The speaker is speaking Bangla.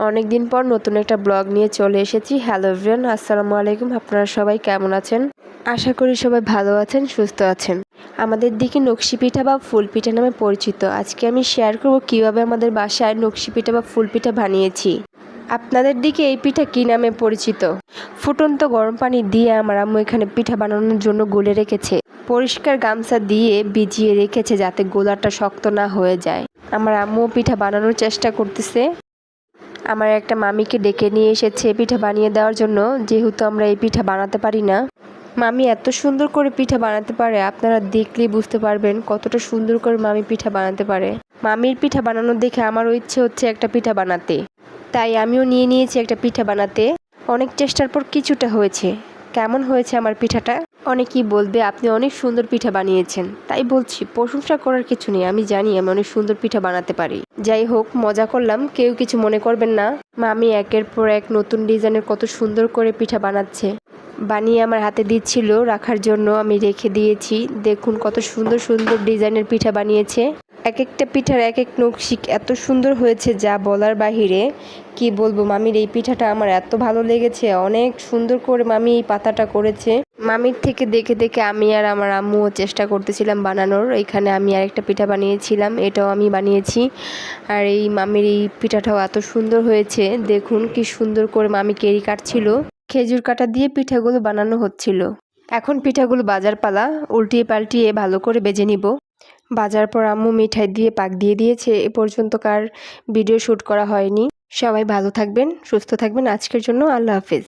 অনেক দিন পর নতুন একটা ব্লগ নিয়ে চলে এসেছি। হ্যালো এভরিওয়ান আসসালামু আলাইকুম। আপনারা সবাই কেমন আছেন? আশা করি সবাই ভালো আছেন, সুস্থ আছেন। আমাদের দিকে নকশি পিঠা বা ফুল পিঠা নামে পরিচিত। আজকে আমি শেয়ার করব কীভাবে আমাদের বাসায় নকশি পিঠা বা ফুল পিঠা বানিয়েছি। আপনাদের দিকে এই পিঠা কী নামে পরিচিত? ফুটন্ত গরম পানি দিয়ে আমার আম্মু এখানে পিঠা বানানোর জন্য গুলে রেখেছে। পরিষ্কার গামছা দিয়ে ভিজিয়ে রেখেছে যাতে গোলাটা শক্ত না হয়ে যায়। আমার আম্মু পিঠা বানানোর চেষ্টা করতেছে। আমার একটা মামিকে ডেকে নিয়ে এসেছে পিঠা বানিয়ে দেওয়ার জন্য। যেহেতু আমরা এই পিঠা বানাতে পারি না। মামি এত সুন্দর করে পিঠা বানাতে পারে, আপনারা দেখলেই বুঝতে পারবেন কতটা সুন্দর করে মামি পিঠা বানাতে পারে। মামির পিঠা বানানো দেখে আমারও ইচ্ছে হচ্ছে একটা পিঠা বানাতে। তাই আমিও নিয়ে নিয়েছি একটা পিঠা বানাতে। অনেক চেষ্টার পর কিছুটা হয়েছে। কেমন হয়েছে আমার পিঠাটা? অনেকেই বলবে, আপনি অনেক সুন্দর পিঠা বানিয়েছেন। তাই বলছি, প্রশংসা করার কিছু নেই। আমি জানি আমি অনেক সুন্দর পিঠা বানাতে পারি। যাই হোক, মজা করলাম। কেউ কিছু মনে করবেন না। মামি একের পর এক নতুন ডিজাইনের কত সুন্দর করে পিঠা বানাচ্ছে। বানিয়ে আমার হাতে দিচ্ছিল, রাখার জন্য আমি রেখে দিয়েছি। দেখুন কত সুন্দর সুন্দর ডিজাইনের পিঠা বানিয়েছে। এক একটা পিঠার এক এক নকশিক এত সুন্দর হয়েছে যা বলার বাহিরে কি বলব? মামির এই পিঠাটা আমার এত ভালো লেগেছে। অনেক সুন্দর করে মামি এই পাতাটা করেছে। মামির থেকে দেখে দেখে আমি আর আমার আম্মুও চেষ্টা করতেছিলাম বানানোর। এখানে আমি আরেকটা পিঠা বানিয়েছিলাম, এটাও আমি বানিয়েছি। আর এই মামির এই পিঠাটাও এত সুন্দর হয়েছে, দেখুন কি সুন্দর করে মামি কেরি কাটছিল। খেজুর কাটা দিয়ে পিঠাগুলো বানানো হচ্ছিল। এখন পিঠাগুলো বাজার পালা, উল্টিয়ে পাল্টিয়ে ভালো করে বেজে নিব। বাজার পর আম্মু মিঠাই দিয়ে পাক দিয়ে দিয়েছে, এ পর্যন্ত কার ভিডিও শ্যুট করা হয়নি। সবাই ভালো থাকবেন, সুস্থ থাকবেন। আজকের জন্য আল্লাহ হাফিজ।